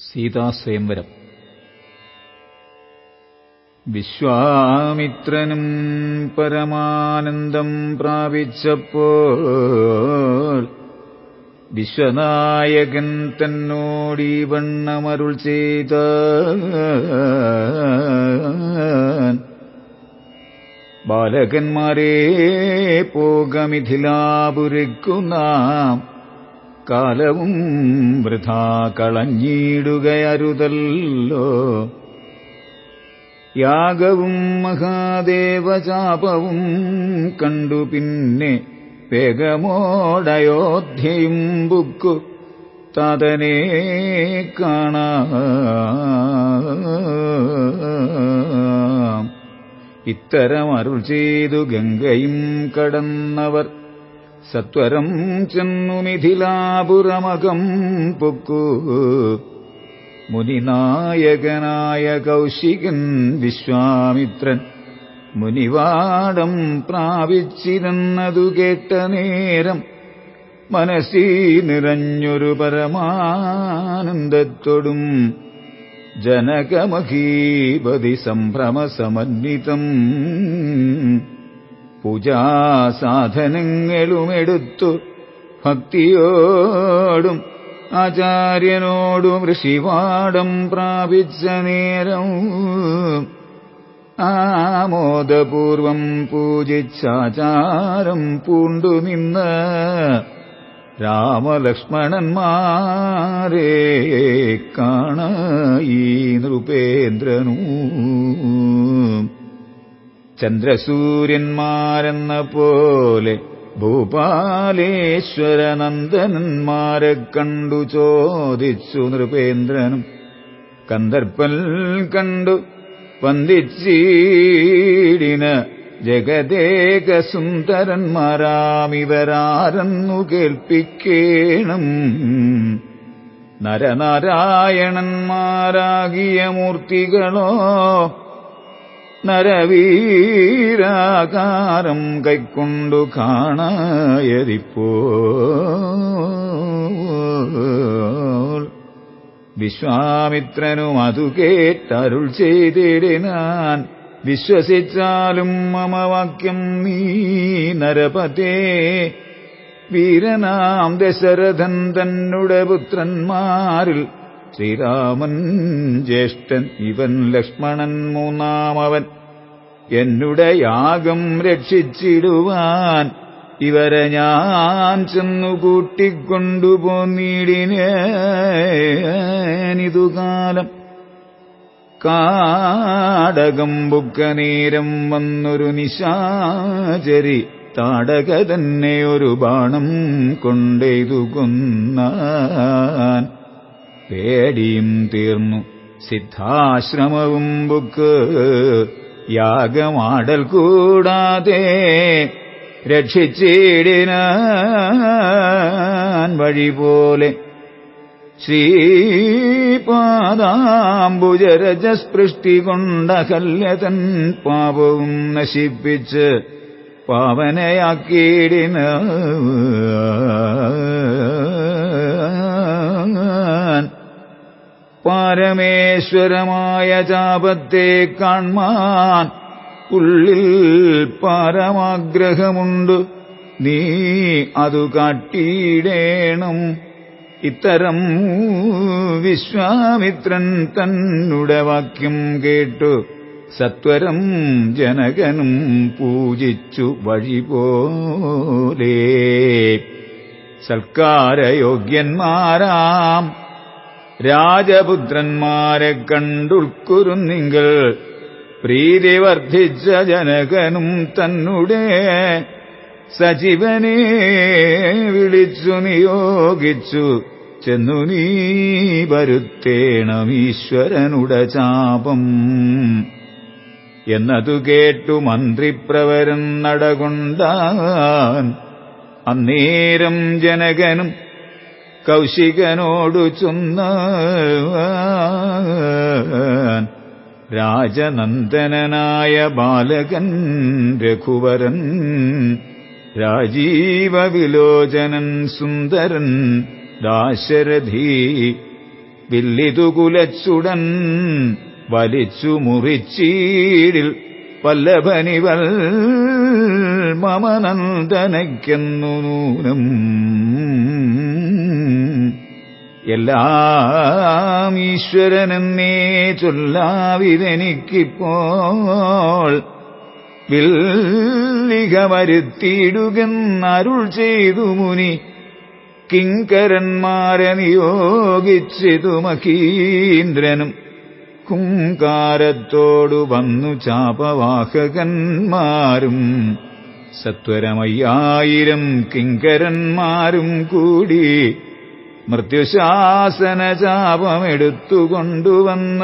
സീതാസ്വയംവരം വിശ്വാമിത്രനും പരമാനന്ദം പ്രാപിച്ചപ്പോൾ വിശ്വനായകൻ തന്നോടീ വണ്ണമരുൾ ചെയ്ത ബാലകന്മാരെ പോകമിഥിലാപുരിക്കു നാം കാലവും വൃഥാ കളഞ്ഞിടുകയരുതല്ലോ യാഗവും മഹാദേവചാപവും കണ്ടു പിന്നെ പേഗമോടയോധ്യയും ബുക്കു തതനെ കാണാം. ഇത്തരം അരുൾ ചെയ്തു ഗംഗയും കടന്നവർ സത്വരം ചെന്നു മിഥിലാപുരമകം പൊക്കു. മുനിനായകനായ കൗശികൻ വിശ്വാമിത്രൻ മുനിവാടം പ്രാപിച്ചിരുന്നതു കേട്ട നേരം മനസ്സി നിറഞ്ഞൊരു പരമാനന്ദത്തോടും ജനകമഹീപതി സംഭ്രമസമന്വിതം. പൂജാസാധനങ്ങളുമെടുത്തു. ഭക്തിയോടും ആചാര്യനോടും ഋഷിവാടം പ്രാപിച്ച നേരം ആമോദപൂർവം പൂജിച്ചാചാരം പൂണ്ടു നിന്ന് രാമലക്ഷ്മണന്മാരെ ഈ നൃപേന്ദ്രനൂ. ചന്ദ്രസൂര്യന്മാരെന്ന പോലെ ഭൂപാലേശ്വരനന്ദനന്മാരെ കണ്ടു ചോദിച്ചു നൃപേന്ദ്രനും. കന്ദർപ്പൽ കണ്ടു പന്തിച്ചീടിന് ജഗദേക സുന്ദരന്മാരാമിവരാരെന്നു കേൾപ്പിക്കേണം. നരനാരായണന്മാരാകിയ മൂർത്തികളോ നരവീരാകാരം കൈക്കൊണ്ടു കാണയതിപ്പോ. വിശ്വാമിത്രനും അതു കേട്ടരുൾ ചെയ്തിടിനാൻ വിശ്വസിച്ചാലും മമ വാക്യം നീ നരപതേ. വീരനാം ദശരഥൻ തന്നുടെ പുത്രന്മാരിൽ ശ്രീരാമൻ ജ്യേഷ്ഠൻ ഇവൻ ലക്ഷ്മണൻ മൂന്നാമവൻ. എന്നുടെ യാഗം രക്ഷിച്ചിടുവാൻ ഇവരെ ഞാൻ ചെന്നു കൂട്ടിക്കൊണ്ടുപോന്നിടിനേനിതുകാലം കാടകം ബുക്കനേരം വന്നൊരു നിശാചരി താടക തന്നെ ഒരു ബാണം കൊണ്ടെയ്തു കൊന്നാൻ പേടിയും തീർന്നു. സിദ്ധാശ്രമവും ബുക്ക്. യാഗമാടൽ കൂടാതെ രക്ഷിച്ചിടിനാൻ വഴി പോലെ ശ്രീപാദാംബുജരജസ്പൃഷ്ടി കൊണ്ടകല്യതൻ പാപവും നശിപ്പിച്ച് പാവനയാക്കിയിടിന. പരമേശ്വരമായ ചാപത്തെ കാൺമാൻ ഉള്ളിൽ പരമാഗ്രഹമുണ്ട്. നീ അതു കാട്ടിയിടേണം. ഇത്തരം വിശ്വാമിത്രൻ തന്നുടെ വാക്യം കേട്ടു. സത്വരം ജനകനും പൂജിച്ചു വഴിപോലേ. സൽക്കാരയോഗ്യന്മാരാം രാജപുത്രന്മാരെ കണ്ടുൾക്കുരുന്നിങ്കിൽ പ്രീതി വർദ്ധിച്ച ജനകനും തന്നുടെ സജീവനെ വിളിച്ചു നിയോഗിച്ചു. ചെന്നു നീ വരുത്തേണമീശ്വരനുട ചാപം. എന്നതു കേട്ടു മന്ത്രിപ്രവരൻ നടകൊണ്ടാൻ അന്നേരം ജനകനും കൗശികനോടു ചൊന്ന രാജനന്ദനായ ബാലകൻ രഘുവരൻ രാജീവവിലോചനൻ സുന്ദരൻ ദാശരഥി വില്ലിതുകുലച്ചുടൻ വലിച്ചു മുറിച്ചീടിൽ പല്ലഭനിവൽ മമനന്ദനയ്ക്കെന്നു നൂനം എല്ലാം ഈശ്വരനെന്നേ ചൊല്ലാവിതെനിക്കിപ്പോൾ. വില്ലിക വരുത്തിയിടുകന്നരുൾ ചെയ്തു മുനി കിങ്കരന്മാരെ നിയോഗിച്ചിതു മഹീന്ദ്രനും. കുങ്കാരത്തോടു വന്നു ചാപവാഹകന്മാരും സത്വരമയ്യായിരം കിങ്കരന്മാരും കൂടി മൃത്യുശാസന ചാപമെടുത്തുകൊണ്ടുവന്ന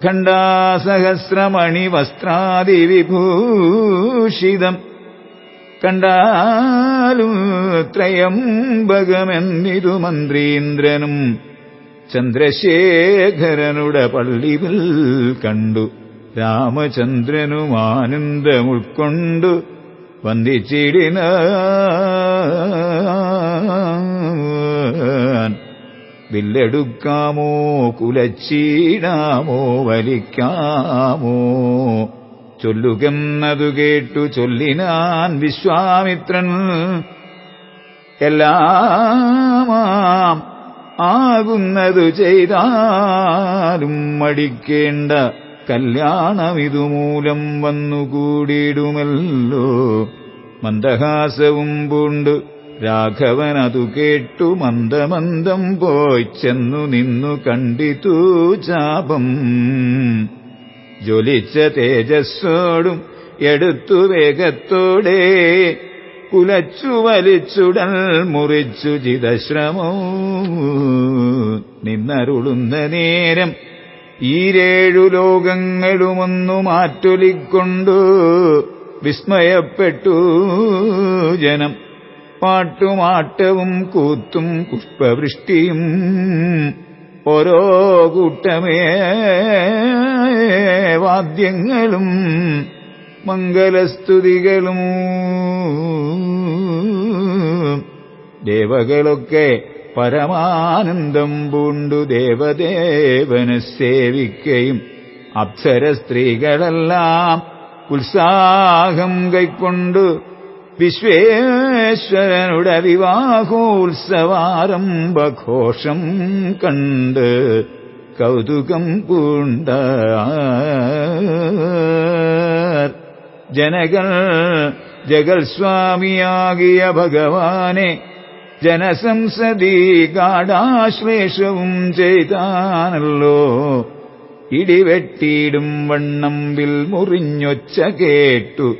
ഖണ്ഡാസഹസ്രമണി വസ്ത്രാദിവിഭൂഷിതം കണ്ടാലും ത്രയംബകമെന്നിതു മന്ത്രീന്ദ്രനും ചന്ദ്രശേഖരനുടെ പള്ളിവിൽ കണ്ടു. രാമചന്ദ്രനും ആനന്ദമുൾക്കൊണ്ടു വന്ദിച്ചിടിന. വില്ലെടുക്കാമോ കുലച്ചീടാമോ വലിക്കാമോ? ചൊല്ലുകെന്നതു കേട്ടു ചൊല്ലിനാൻ വിശ്വാമിത്രൻ. എല്ലാമാം ആകുന്നതു ചെയ്താലും മടിക്കേണ്ട കല്യാണമിതുമൂലം വന്നുകൂടിയിടുമല്ലോ. മന്ദഹാസവും പൂണ്ട് രാഘവൻ അതു കേട്ടു മന്ദമന്ദം പോയി ചെന്നു നിന്നു കണ്ടിത്തു ചാപം. ജ്വലിച്ച തേജസ്സോടും എടുത്തു വേഗത്തോടെ കുലച്ചു വലിച്ചുടൽ മുറിച്ചു ചിതശ്രമോ. നിന്നരുളുന്ന നേരം ഈരേഴു ലോകങ്ങളുമൊന്നു മാറ്റൊലിക്കൊണ്ടു വിസ്മയപ്പെട്ടു ജനം. പാട്ടുമാട്ടവും കൂത്തും പുഷ്പവൃഷ്ടിയും ഓരോ കൂട്ടമേ വാദ്യങ്ങളും മംഗലസ്തുതികളും ദേവകളൊക്കെ പരമാനന്ദം പൂണ്ടു ദേവദേവനെ സേവിക്കയും അപ്സര സ്ത്രീകളെല്ലാം ഉത്സാഹം കൈക്കൊണ്ടു വിശ്വേശ്വരനുടെ വിവാഹോത്സവാരംഭഘോഷം കണ്ട് കൗതുകം പൂണ്ട ജനകൾ ജഗൽസ്വാമിയാകിയ ഭഗവാനെ ജനസംസദി ഗാഢാശ്ലേഷവും ചെയ്താനല്ലോ. ഇടിവെട്ടിയിടും വണ്ണം വിൽ മുറിഞ്ഞൊച്ച കേട്ടു.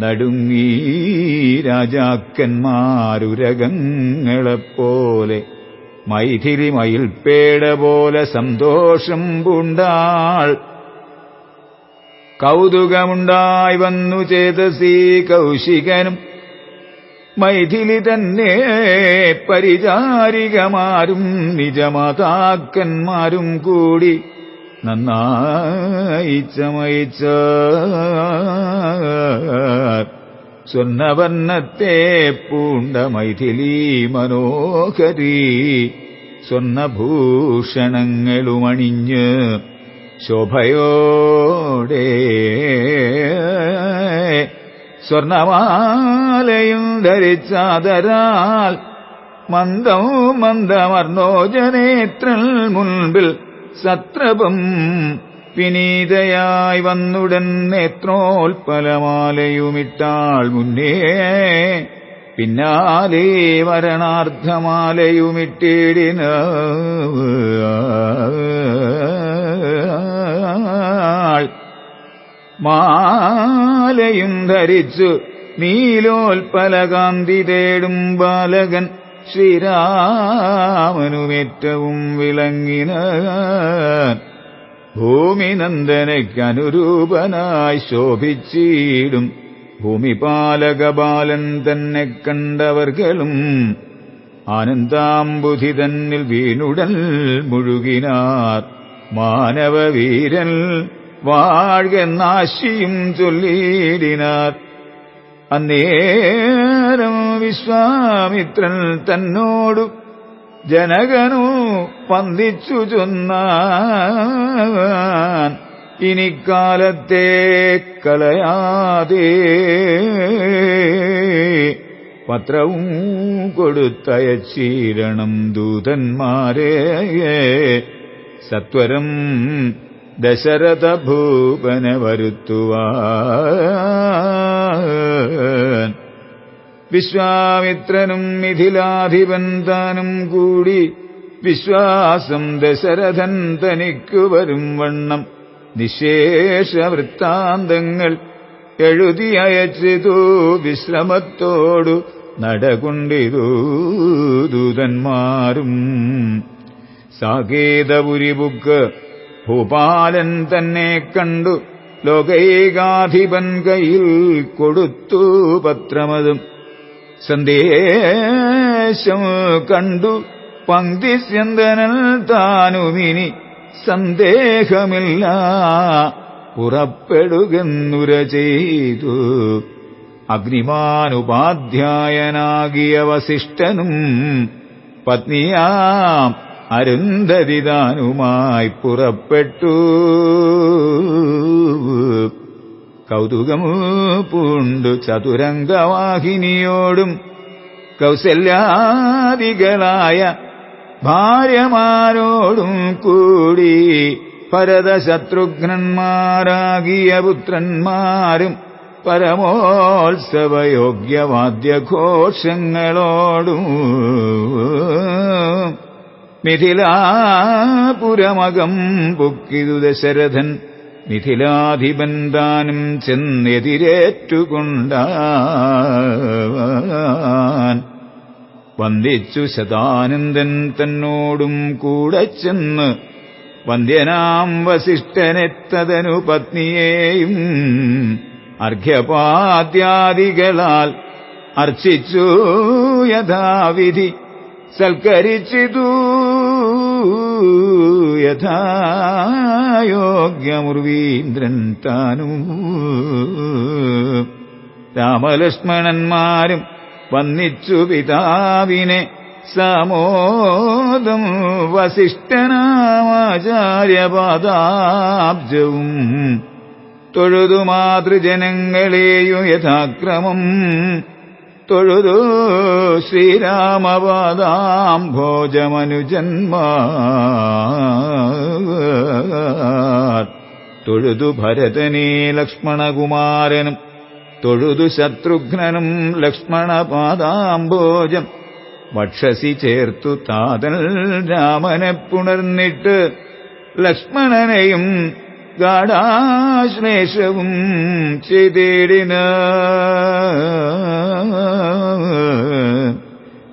നടുങ്ങീ രാജാക്കന്മാരുരകങ്ങളെപ്പോലെ. മൈഥിലി മയിൽപ്പേട പോലെ സന്തോഷം പൂണ്ടാൾ. കൗതുകമുണ്ടായി വന്നു ചേതസീ കൗശികനും മൈഥിലി തന്നെ പരിചാരികമാരും നിജമാതാക്കന്മാരും കൂടി നന്നായി ചമയിച്ച പൂണ്ട മൈഥിലി മനോഹരി സ്വർണഭൂഷണങ്ങളുമണിഞ്ഞ് ശോഭയോടെ സ്വർണമാലയും ധരിച്ചാതരാൽ മന്ദം മന്ദമർണോജനേത്രൽ മുൻപിൽ സത്രപം വിനീതയായി വന്നുടൻ നേത്രോൽപ്പലമാലയുമിട്ടാൾ മുന്നേ. പിന്നാലെ വരണാർദ്ധമാലയുമിട്ടിടിന മാലയും ധരിച്ചു നീലോൽപലകാന്തി തേടും ബാലകൻ ശ്രീരാമനുമേറ്റവും വിളങ്ങിന ഭൂമിനന്ദനയ്ക്കനുരൂപനായി ശോഭിച്ചിടും. ഭൂമിപാലകബാലൻ തന്നെ കണ്ടവർകളും ആനന്ദാംബുധി തന്നിൽ വീണുടൽ മുഴുകിനാർ. മാനവവീരൻ വാഴ്കെന്നാശിയും ചൊല്ലിയിടിനാർ. അന്നേരം വിശ്വാമിത്രൻ തന്നോടു ജനകനു പന്തിച്ചു ചൊന്നാൻ. ഇനിക്കാലത്തെ കലയാതെ പത്രവും കൊടുത്തയച്ചീരണം ദൂതന്മാരെ സത്വരം ദശരഥ ഭൂപന വരുത്തുവാൻ വിശ്വാമിത്രനും മിഥിലാധിപൻ താനും കൂടി വിശ്വാസം ദശരഥൻ തനിക്കു വരും വണ്ണം. നിശേഷ വൃത്താന്തങ്ങൾ എഴുതി അയച്ചിതു വിശ്രമത്തോടു നടകൊണ്ടിതു ദൂതന്മാരും. സാകേതപുരിബുക്ക് ഭൂപാലൻ തന്നെ കണ്ടു. ലോകൈകാധിപൻ കയ്യിൽ കൊടുത്തു പത്രമതും. സന്ദേശം കണ്ടു. പങ്ക്തി സ്യന്തനൽ താനുമിനി സന്ദേഹമില്ല. പുറപ്പെടുകെന്നുര ചെയ്തു. അഗ്നിമാനുപാധ്യായനാകിയ വസിഷ്ഠനും പത്നിയാം അരുന്ധതിദാനുമായി പുറപ്പെട്ടു. കൗതുകമു പൂണ്ടു ചതുരംഗവാഹിനിയോടും കൗസല്യാദികളായ ഭാര്യമാരോടും കൂടി ഭരതശത്രുഘ്നന്മാരാകിയ പുത്രന്മാരും പരമോത്സവയോഗ്യവാദ്യഘോഷങ്ങളോടും മിഥിലാപുരമകം പൊക്കിതു ദശരഥൻ മിഥിലാധിപൻ താനും ചെന്നെതിരേറ്റുകൊണ്ടാൻ വന്ദിച്ചു ശതാനന്ദൻ തന്നോടും കൂടെ ചെന്ന് വന്ദ്യനാം വസിഷ്ഠനെത്തതനു പത്നിയെയും അർഘ്യപാദ്യാദികളാൽ അർച്ചിച്ചു യഥാവിധി സൽക്കരിച്ചിതു. യഥായോഗ്യമുർവീന്ദ്രൻ താനും. രാമലക്ഷ്മണന്മാരും വന്നിച്ചു പിതാവിനെ സമോദം വസിഷ്ഠനാമാചാര്യപാദാബ്ജവും. തൊഴുതു മാതൃജനങ്ങളെയും യഥാക്രമം തൊഴുതു ശ്രീരാമപാദാം ഭോജമനുജന്മ തൊഴുതു ഭരതനെ ലക്ഷ്മണകുമാരനും തൊഴുതു ശത്രുഘ്നനും ലക്ഷ്മണപാദാംബോജം വക്ഷസി ചേർത്തു താതൽ രാമനെ പുണർന്നിട്ട് ലക്ഷ്മണനെയും ഗാഠാശ്ലേഷവും ചെയ്തേടിന.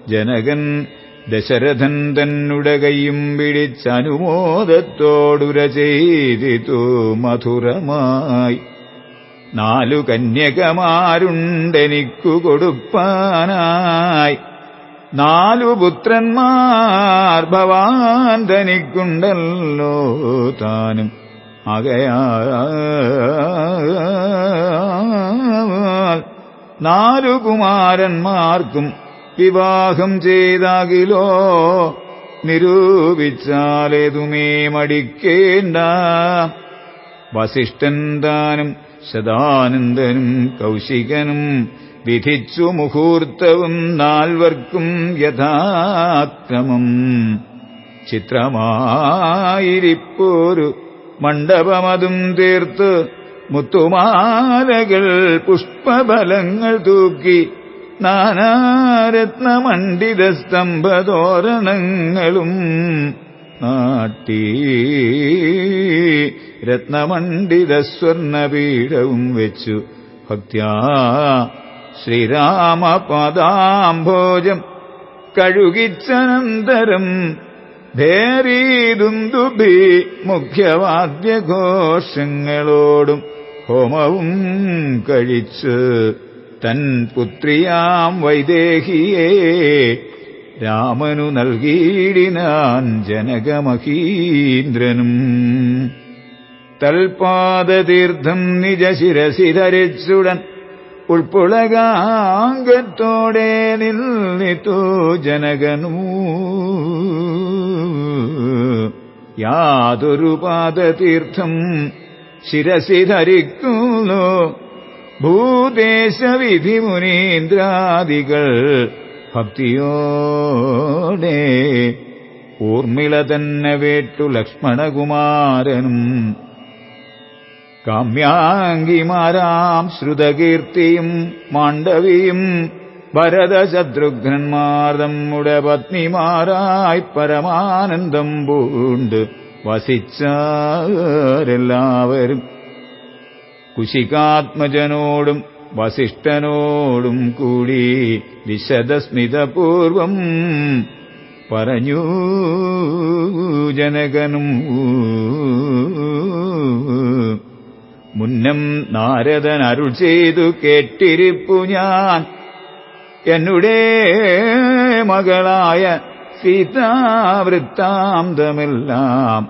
ജനകൻ ദശരഥൻ തന്നുടകയും പിടിച്ചനുമോദത്തോടുര ചെയ്തിതു മധുരമായി. നാലു കന്യകമാരുണ്ടെനിക്കു കൊടുപ്പാനായി. നാലു പുത്രന്മാർ ഭവാൻ തനിക്കുണ്ടല്ലോ താനും. ആകയാൽ നാലു കുമാരന്മാർക്കും വിവാഹം ചെയ്താകിലോ? നിരൂപിച്ചാലേതുമേ മടിക്കേണ്ട? വസിഷ്ഠൻ താനും ശതാനന്ദനും കൗശികനും വിധിച്ചു മുഹൂർത്തവും നാൽവർക്കും യഥാക്രമം. ചിത്രമായിരിപ്പോരു മണ്ഡപമതും തീർത്ത് മുത്തുമാലകൾ പുഷ്പഫലങ്ങൾ തൂക്കി നാനാരത്നമണ്ഡിത സ്തംഭതോരണങ്ങളും നാട്ടി. രത്നമണ്ഡിത സ്വർണപീഠവും വെച്ചു. ഭക്ത്യാ ശ്രീരാമപദാംഭോജം കഴുകിച്ചനന്തരം ഭേരീദുന്ദുഭി മുഖ്യവാദ്യഘോഷങ്ങളോടും ഹോമവും കഴിച്ച് തൻ പുത്രിയാം വൈദേഹിയെ രാമനു നൽകിയിടിനാൻ ജനകമഹീന്ദ്രനും. തൽപാദതീർത്ഥം നിജശിരസി ധരിച്ചുടൻ ഉൾപ്പുളകാംഗത്തോടെ നിന്നിത്തു ജനകനൂ. യാതൊരു പാദതീർത്ഥം ശിരസി ധരിക്കുന്നു ഭൂദേശവിധി മുനീന്ദ്രാദികൾ ഭക്തിയോടെ ഊർമിള തന്നെ വേട്ടു ലക്ഷ്മണകുമാരനും. കാമ്യാംഗിമാരാം ശ്രുതകീർത്തിയും മാണ്ഡവിയും ഭരതശത്രുഘ്നന്മാർ നമ്മുടെ പത്നിമാരായി പരമാനന്ദം പൂണ്ട് വസിച്ചാരെല്ലാവരും കുശികാത്മജനോടും വസിഷ്ഠനോടും കൂടി വിശദസ്മിതപൂർവം പറഞ്ഞു. ജനകനും മുന്നം നാരദൻ അരുൾ ചെയ്തു കേട്ടിരിപ്പു ഞാൻ. എന്നുടേ മകളായ സീതാവൃത്താന്തമെല്ലാം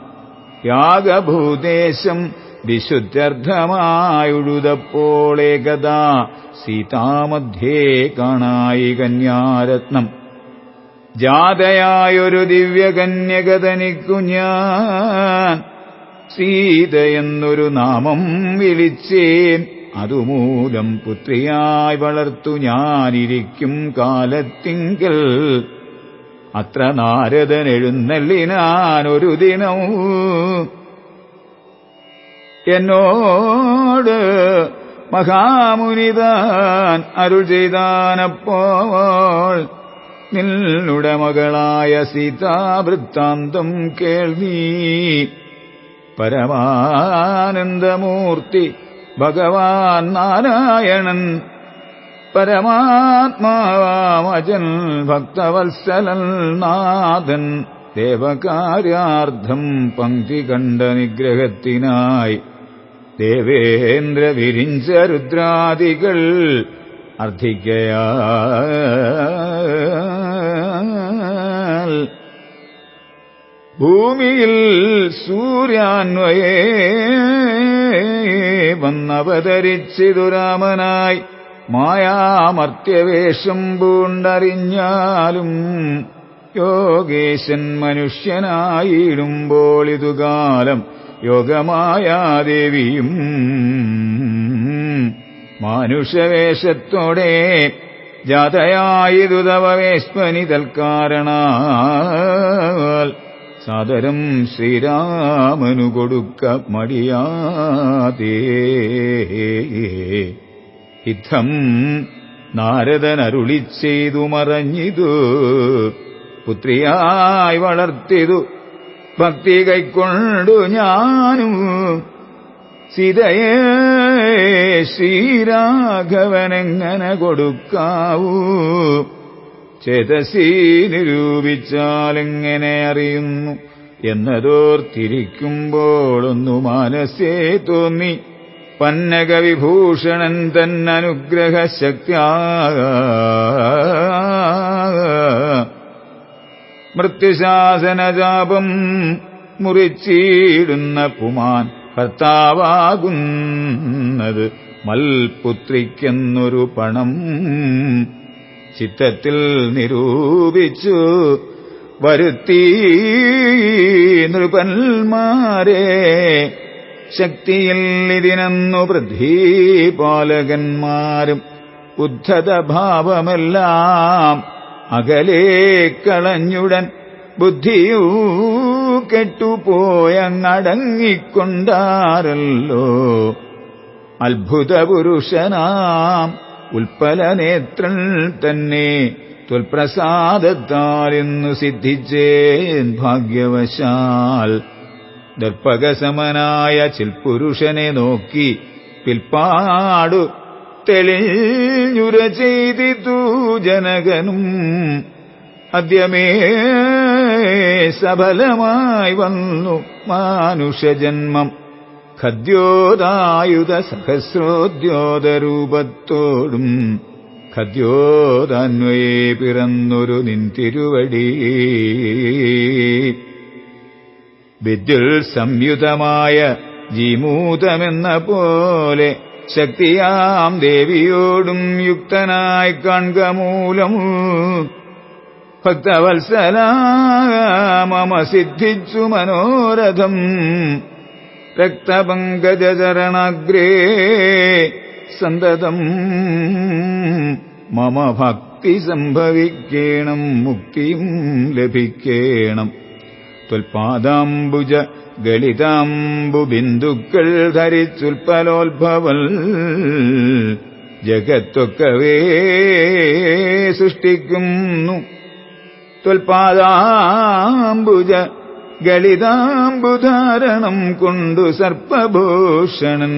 യാഗഭൂദേശം വിശുദ്ധർത്ഥമായുഴുതപ്പോളേകഥാ സീതാമധ്യേ കാണായി കന്യാരത്നം. ജാതയായൊരു ദിവ്യകന്യകതനിക്കു ഞാൻ സീത എന്നൊരു നാമം വിളിച്ചേൻ അതുമൂലം പുത്രിയായി വളർത്തു ഞാനിരിക്കും കാലത്തിങ്കൽ. അത്ര നാരദൻ എഴുന്നള്ളിനാനൊരു ദിനവും എന്നോട് മഹാമുനിതാൻ അരുൾ ചെയ്താനപ്പോൾ നിന്നുടെ മകളായ സീതാവൃത്താന്തം കേൾവീ പരമാനന്ദമൂർത്തി ഭഗവാൻ നാരായണൻ പരമാത്മാവാമജൻ ഭക്തവത്സലൻ നാഥൻ ദേവകാര്യാർത്ഥം പങ്ക്തി കണ്ട നിഗ്രഹത്തിനായി. ദേവേന്ദ്ര വിരിഞ്ച രുദ്രാദികൾ അർത്ഥിക്കയാൽ ഭൂമിയിൽ സൂര്യാന്വയേ വന്നവതരിച്ചിതു രാമനായി മായാമർത്യവേഷം പൂണ്ടറിഞ്ഞാലും യോഗേശൻ മനുഷ്യനായിടുമ്പോൾ ഇതുകാലം യോഗമായാദേവിയും മാനുഷവേഷത്തോടെ ജാതയായതു കാരണാൽ സാദരം ശ്രീരാമനു കൊടുക്ക മടിയാതേ. ഇത്തം നാരദൻ അരുളി ചെയ്തു മറഞ്ഞിതു. പുത്രിയായി വളർത്തിതു. ഭക്തി കൈക്കൊണ്ടു ഞാനും. സീതയെ ശ്രീരാഘവനെങ്ങനെ കൊടുക്കാവൂ? ചേതസി നിരൂപിച്ചാലെങ്ങനെ അറിയുന്നു? എന്നതോർത്തിരിക്കുമ്പോഴൊന്നു മനസ്സേ തോന്നി. പന്നകവിഭൂഷണൻ തന്നനുഗ്രഹശക്തിയാ. മൃത്യുശാസനജാപം മുറിച്ചിടുന്ന പുമാൻ ഭർത്താവാകുന്നത് മൽപുത്രിക്കെന്നൊരു പണം ചിത്തത്തിൽ നിരൂപിച്ചു വരുത്തി നൃപന്മാരെ. ശക്തിയിൽ ഇതിനെന്നു പൃഥ്വീപാലകന്മാരും ഉദ്ധതഭാവമെല്ലാം അകലേ കളഞ്ഞുടൻ ബുദ്ധിയൂ കെട്ടുപോയങ്ങടങ്ങിക്കൊണ്ടാരല്ലോ അത്ഭുതപുരുഷനാം ഉൽപ്പലനേത്രൻ തന്നെ ത്വൽപ്രസാദത്താൽ ഇന്നു സിദ്ധിച്ചേൻ ഭാഗ്യവശാൽ. ദർപ്പകസമനായ ചിൽപുരുഷനെ നോക്കി പിൽപ്പാടു തെളിഞ്ഞുര ചെയ്തിതു ജനകനും. അദ്യമേ സഫലമായി വന്നു മാനുഷജന്മം. ഖദ്യോദായുധ സഹസ്രോദ്യോതരൂപത്തോടും ഖദ്യോദാന്വയെ പിറന്നൊരു നിൻതിരുവടി. വിദ്യുൽ സംയുതമായ ജീമൂതമെന്ന പോലെ ശക്തിയാം ദേവിയോടും യുക്തനായി കാൺക മൂലം മമ സിദ്ധിച്ചു മനോരഥം രക്തപങ്കജരണാഗ്രേ സന്തതം മമ ഭക്തി സംഭവിക്കേണം മുക്തിയും ലഭിക്കേണം. ത്വൽപാദാംബുജ ഗളിതാംബു ബിന്ദുക്കൾ ധരിച്ചുൽപ്പലോത്ഭവൽ ജഗത്തൊക്കവേ സൃഷ്ടിക്കുന്നു. ത്വൽപാദാംബുജ ഗളിതാംബുധാരണം കൊണ്ടു സർപ്പഭൂഷണൻ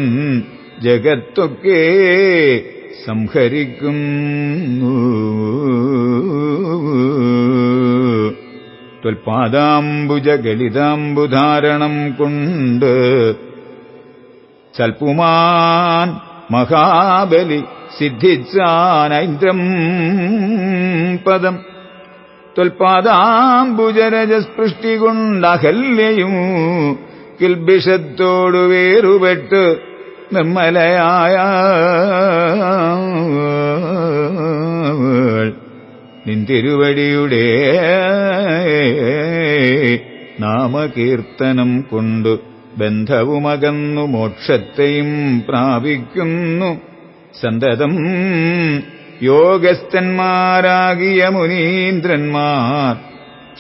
ജഗത്തൊക്കെ സംഹരിക്കുന്നു. ത്വൽപാദാംബുജ ഗളിതാംബുധാരണം കൊണ്ട് സൽപുമാൻ മഹാബലി സിദ്ധിച്ചാനൈന്ദ്രം പദം ത്വൽപാദാംബുജരജസ്പൃഷ്ടി കൊണ്ടഹല്യയും കിൽബിഷത്തോടു വേറുപെട്ട് നിർമ്മലയായ നിന്തിരുവടിയുടെ നാമകീർത്തനം കൊണ്ടു ബന്ധവുമകന്നു മോക്ഷത്തെയും പ്രാപിക്കുന്നു. സന്തതം യോഗസ്ഥന്മാരാകിയ മുനീന്ദ്രന്മാർ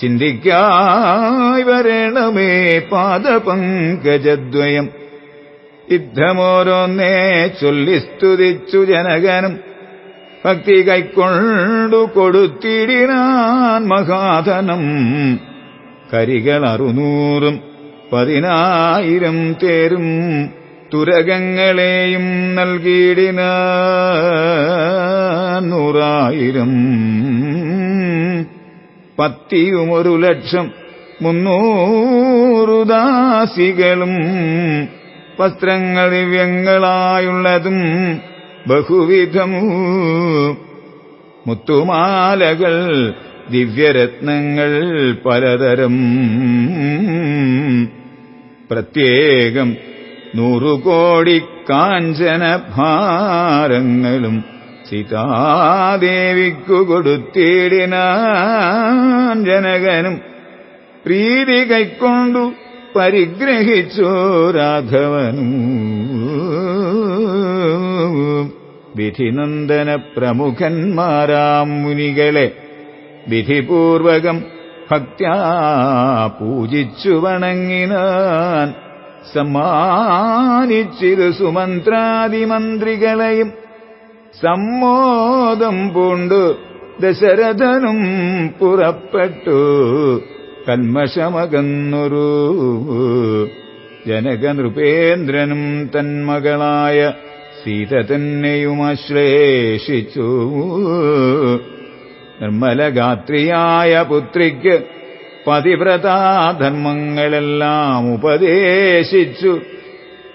ചിന്തിക്കായി വരണമേ പാദപങ്കജദ്വയം. യുദ്ധമോരോന്നേ ചൊല്ലി സ്തുതിച്ചു ജനകനും. ഭക്തി കൈക്കൊണ്ടു കൊടുത്തിടിനാൻ മഹാധനം. കരികൾ അറുനൂറും പതിനായിരം തേരും തുരകങ്ങളെയും നൽകിയിടിന നൂറായിരം പത്തിയും ഒരു ലക്ഷം മുന്നൂറു ദാസികളും വസ്ത്രങ്ങൾ ദിവ്യങ്ങളായുള്ളതും ബഹുവിധമു. മുത്തുമാലകൾ ദിവ്യരത്നങ്ങൾ പലതരം. പ്രത്യേകം നൂറുകോടി കാഞ്ചന ഭാരങ്ങളും സീതാദേവിക്കു കൊടുത്തിടിനാൻ ജനകനും പ്രീതി കൈക്കൊണ്ടു പരിഗ്രഹിച്ചോ രാഘവനും. വിധിനന്ദന പ്രമുഖന്മാരാം മുനികളെ വിധിപൂർവകം ഭക്ത്യാ പൂജിച്ചു വണങ്ങിനാൻ സമ്മാനിച്ചിരു സുമന്ത്രാദിമന്ത്രികളെയും സമ്മോദം പൂണ്ടു. ദശരഥനും പുറപ്പെട്ടു. കന്മഷമകന്നൊരു ജനകനൃപേന്ദ്രനും തന്മകളായ സീത തന്നെയുമാശ്ലേഷിച്ചു നിർമ്മലഗാത്രിയായ പുത്രിക്ക് പതിവ്രതാധർമ്മങ്ങളെല്ലാം ഉപദേശിച്ചു.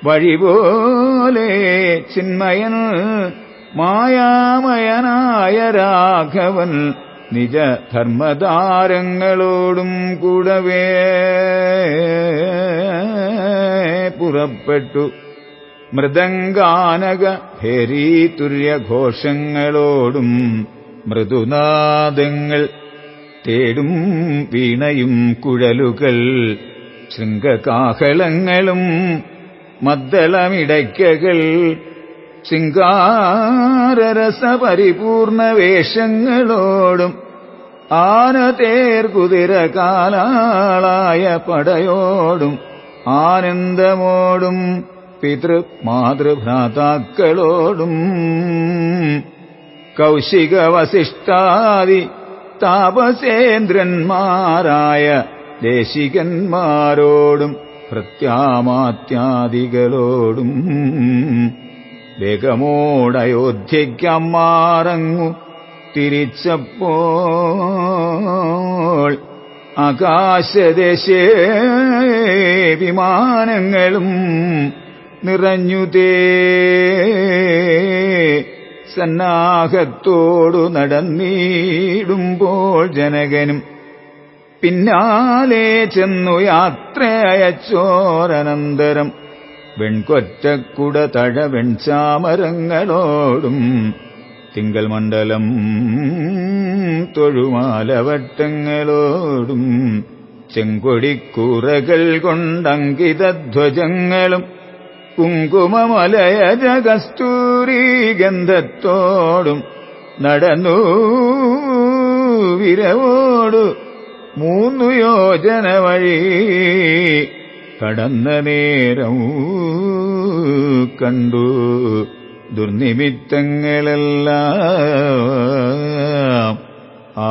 വഴിപോലെ ചിന്മയൻ മായാമയനായ രാഘവൻ നിജ ധർമ്മതാരങ്ങളോടും കൂടവേ പുറപ്പെട്ടു. മൃദംഗാനക ഭേരീതുര്യഘോഷങ്ങളോടും മൃദുനാദങ്ങൾ തേടും വീണയും കുഴലുകൾ ശൃംഗകാഹളങ്ങളും മദ്ദളമിടയ്ക്കകൾ ശൃംഗാരരസപരിപൂർണ വേഷങ്ങളോടും ആനതേർ കുതിര കാലാളായ പടയോടും ആനന്ദമോടും പിതൃ മാതൃഭ്രാതാക്കളോടും കൗശിക വസിഷ്ഠാദി താപസേന്ദ്രന്മാരായ ദേശികന്മാരോടും ഭൃത്യാമാത്യാദികളോടും വേഗമോടയോധ്യയ്ക്കമ്മാറങ്ങു. തിരിച്ചപ്പോൾ ആകാശദേശേ വിമാനങ്ങളും നിറഞ്ഞുതേ സന്നാഹത്തോടു നടന്നിടുമ്പോൾ ജനകനും പിന്നാലെ ചെന്നു യാത്ര അയച്ചോരനന്തരം വെൺകൊറ്റക്കുട തഴവെൺ ചാമരങ്ങളോടും തിങ്കൾ മണ്ഡലം തൊഴുമാലവട്ടങ്ങളോടും ചെങ്കൊടിക്കൂറകൾ കൊണ്ടങ്കിതധ്വജങ്ങളും കുങ്കുമമലയജ കസ്തൂരി ഗന്ധത്തോടും നടന്നു വിരവോടു മൂന്നു യോജന വഴി കടന്ന നേരം കണ്ടു ദുർനിമിത്തങ്ങളെല്ലാം ആ